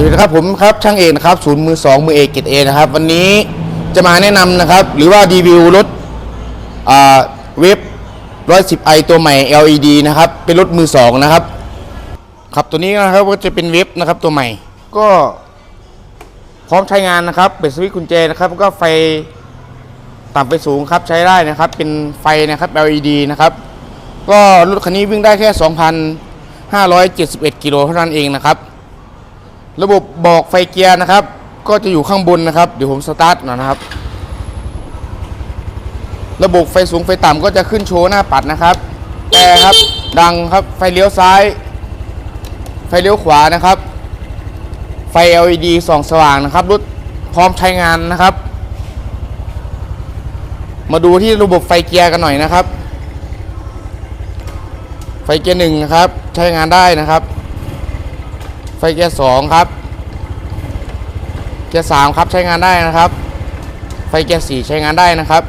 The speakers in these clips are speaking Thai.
วัสดีครับผมครับช่างเอกนะครับศูนย์มือสองมือเอกเกตเอนะครับ วันนี้จะมาแนะนำนะครับ หรือว่ารีวิวรถเว็บ110 i ตัวใหม่ LED นะครับ เป็นรถมือสองนะครับครับตัวนี้นะครับก็จะเป็นเว็บนะครับตัวใหม่ ก็พร้อมใช้งานนะครับเป็นสวิตช์กุญแจนะครับแล้วก็ไฟต่ำไฟสูงครับใช้ได้นะครับ เป็นไฟนะครับ LED นะครับ ก็รถคันนี้วิ่งได้แค่ 2,571กิโลเท่านั้นเองนะครับ ระบบบอกไฟเกียร์นะครับ ก็จะอยู่ข้างบนนะครับ เดี๋ยวผมสตาร์ทหน่อยนะครับ ระบบไฟสูงไฟต่ำก็จะขึ้นโชว์หน้าปัดนะครับ แต่ครับดังครับไฟเลี้ยวซ้าย ไฟเลี้ยวขวานะครับ ไฟ LED ส่องสว่างนะครับรถพร้อมใช้งานนะครับ มาดูที่ระบบไฟเกียร์กันหน่อยนะครับ ไฟเกียร์หนึ่งนะครับ ใช้งานได้นะครับ ไฟเกียร์สองครับ เกียร์สามครับใช้งานได้นะครับ ไฟเกียร์สี่ใช้งานได้นะครับ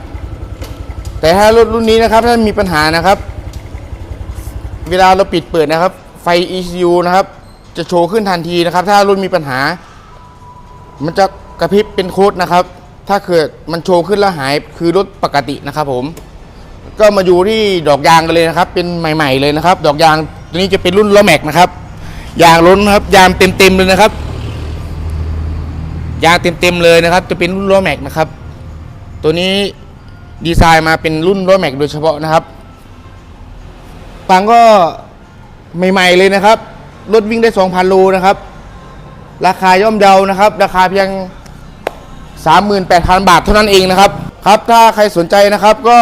แต่ถ้ารถรุ่นนี้นะครับถ้ามีปัญหานะครับ เวลาเราปิดเปิดนะครับ ไฟ ECU นะครับ จะโชว์ขึ้นทันทีนะครับ ถ้ารุ่นมีปัญหา มันจะกระพริบเป็นโค้ดนะครับ ถ้าเกิดมันโชว์ขึ้นแล้วหายคือรถปกตินะครับผมก็มาอยู่ที่ดอกยางกันเลยนะครับ เป็นใหม่ ๆเลยนะครับ ดอกยางตัวนี้จะเป็นรุ่นล้อแม็กนะครับ ยางล้นครับ ยางเต็มๆเลยนะครับ ยางเต็มๆเลยนะครับ จะเป็นรุ่นล้อแม็กนะครับ ตัวนี้ดีไซน์มาเป็นรุ่นล้อแม็กโดยเฉพาะนะครับตังก็ใหม่ ๆ เลยนะครับ รถวิ่งได้ 2,000 โลนะครับ ราคาย่อมเยานะครับ ราคาเพียง 38,000 บาทเท่านั้นเองนะครับ ครับ ถ้าใครสนใจนะครับ ก็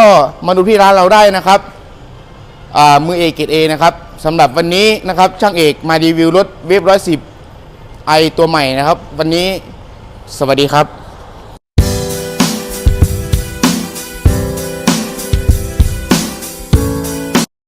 มาดูที่ร้านเราได้นะครับ มือเอกเกตเอนะครับ สำหรับวันนี้นะครับช่างเอกมารีวิวรถเวฟร้อยสิบไอตัวใหม่นะครับ วันนี้สวัสดีครับ